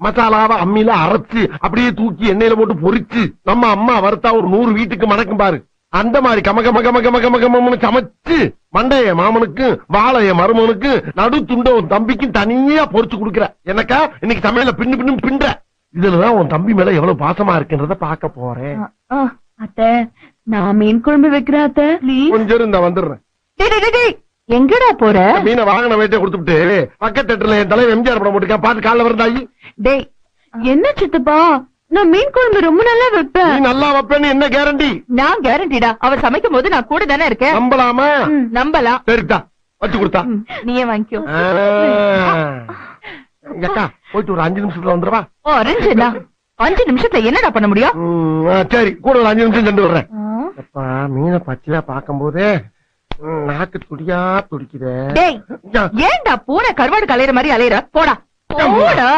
மசாலாவை அம்மியில அரைச்சு அப்படியே தூக்கி எண்ணெயில போட்டு பொரிச்சு நம்ம அம்மா வறுத்தா ஒரு நூறு வீட்டுக்கு மணக்கும் பாரு. அந்த மாதிரி கம கம கம கம கம கமன்னு சமைச்சு மண்டைய மாமனுக்கு வாழைய மருமனுக்கு நடு துண்ட உன் தம்பிக்கும் தனியா பொரிச்சு கொடுக்குற. எனக்கா இன்னைக்கு சமையல பின்னு பின்னு பின்ற. இதுலதான் உன் தம்பி மேல எவ்வளவு பாசமா இருக்குன்றத பார்க்க போறேன். அத்த நான் மீன் குழம்பு வைக்கிறேன் அத்த. கொஞ்சம் இந்த வந்துடுறேன். எங்கடா போற? மீனை வாங்கின வேட்டை கொடுத்துட்டு பக்கத்து தேட்டர்ல என் தலைவர் எம்ஜிஆர் படம் போட்டுக்கா பாட்டு காலைல வருந்தாயி டேய் என்ன சித்தப்பா? நான் மீன் குழம்பு ரொம்ப நல்லா நீ வைப்பேன் நல்லா வைப்பேன்னு என்ன கேரண்டி நான் கேரண்டிடா அவர் சமைக்கும் போது நான் கூட தானே இருக்கேன். நம்பலாமா? நம்பலாம். சரிதா வச்சு கொடுத்தா. நீயே வாங்கிக்கோ. அக்கா போயிட்டு ஒரு அஞ்சு நிமிஷத்துல வந்துருவா ஓ அரேஞ்சா அஞ்சு நிமிஷத்துல என்னடா பண்ண முடியும்? சரி கூட ஒரு அஞ்சு நிமிஷம் சென்று வர்றேன் அப்பா மீனை பச்சையா பார்க்கும் போதே ம், நாக்கு துடியா துடிக்குதே. டேய் ஏன்டா பூனை கருவாடு கலையிற மாதிரி அலையிற? போடா. போடா.